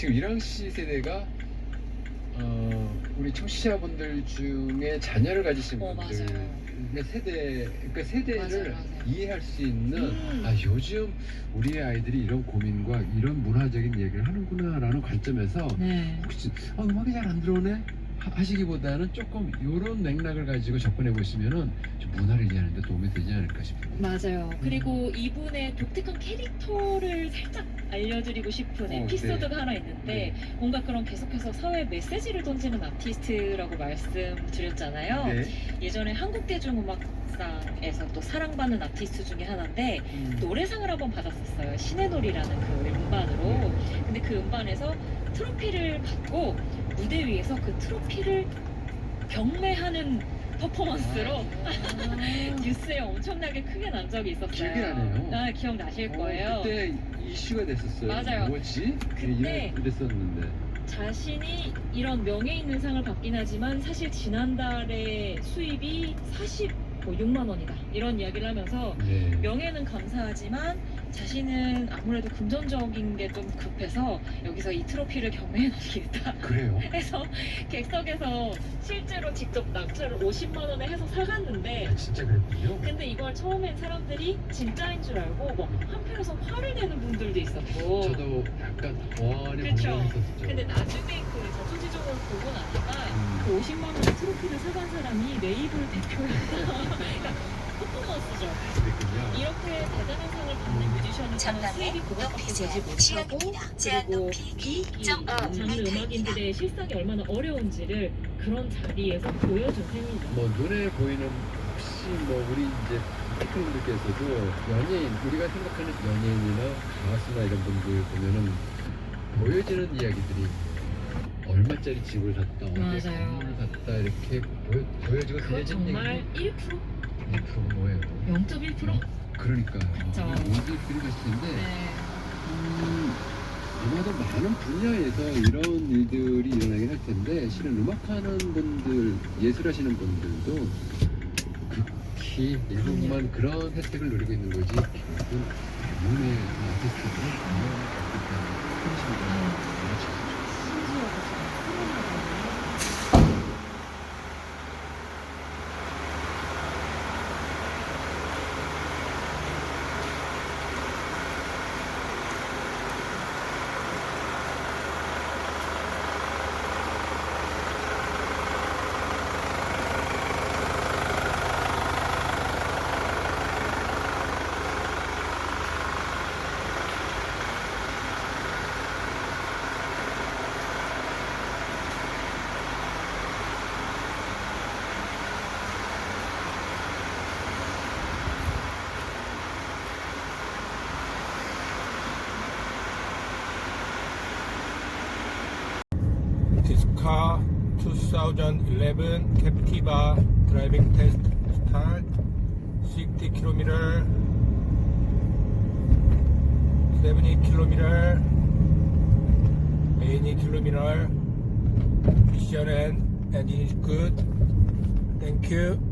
지금 이랑 씨 세대가 어, 우리 청취자분들 중에 자녀를 가지신 어, 분들의 맞아요. 세대, 그 세대를 맞아요, 맞아요. 이해할 수 있는 음. 아 요즘 우리 아이들이 이런 고민과 이런 문화적인 얘기를 하는구나라는 관점에서 네. 혹시 어, 음악이 잘 안 들어오네 하- 하시기보다는 조금 이런 맥락을 가지고 접근해 보시면은 좀 문화를 이해하는 데 도움이 되지 않을까 싶습니다. 맞아요. 그리고 이분의 독특한 캐릭터를 살짝 알려드리고 싶은 어, 에피소드가 네. 하나 있는데 뭔가 그런 계속해서 사회 메시지를 던지는 아티스트라고 말씀드렸잖아요. 네. 예전에 한국대중음악상에서 또 사랑받는 아티스트 중에 하나인데 음. 노래상을 한번 받았었어요. 신의 놀이라는 그 음반으로. 근데 그 음반에서 트로피를 받고 무대 위에서 그 트로피를 경매하는 퍼포먼스로 아. 뉴스에 엄청나게 크게 난 적이 있었어요. 기억이 나네요. 아, 기억나실 거예요. 어, 그때 이슈가 됐었어요. 맞아요. 뭐지? 그때 이랬, 었는데 자신이 이런 명예 있는 상을 받긴 하지만 사실 지난달에 수입이 46만 원이다. 이런 이야기를 하면서 네. 명예는 감사하지만 자신은 아무래도 금전적인 게 좀 급해서 여기서 이 트로피를 경매해 놓겠다. 그래요. 해서 객석에서 실제로 직접 낙찰을 50만 원에 해서 사갔는데 아, 진짜 그랬군요. 근데 이걸 처음엔 사람들이 진짜인 줄 알고 뭐 한편에서 화를 내는 분들도 있었고 저도 약간 원이 그쵸. 궁금했었죠. 근데 나중에 그 자초지종을 보고 나니까 음. 그 50만 원의 트로피를 사간 사람이 레이블 대표였다 그러니까 퍼포먼스죠 그랬군요. 이렇게 대단한 상을 받는 그것밖에 높이 되지 제한 못하고 시간입니다. 제한 그리고 높이 이, 이2.5 장르 m입니다. 음악인들의 실상이 얼마나 어려운지를 그런 자리에서 보여준 셈이죠 뭐 눈에 보이는 혹시 뭐 우리 이제 피크분들께서도 연예인 우리가 생각하는 연예인이나 가수나 이런 분들 보면은 보여지는 이야기들이 얼마짜리 집을 샀다, 어디 맞아요. 건물을 샀다 이렇게 보여, 보여지고 그거 정말 얘기 1% 1% 뭐예요? 0.1%? 그러니까 그쵸. 모두 있을 텐데 네. 음, 아마도 많은 분야에서 이런 일들이 일어나긴 할 텐데 실은 음악하는 분들 예술하시는 분들도 극히 일부만 그런 혜택을 누리고 있는 거지 결국은 대부분의 아티스트들은 그런 현실이다 Discar 2011 Captiva driving test start 60 km 70 km 80 km mission and engine is good thank you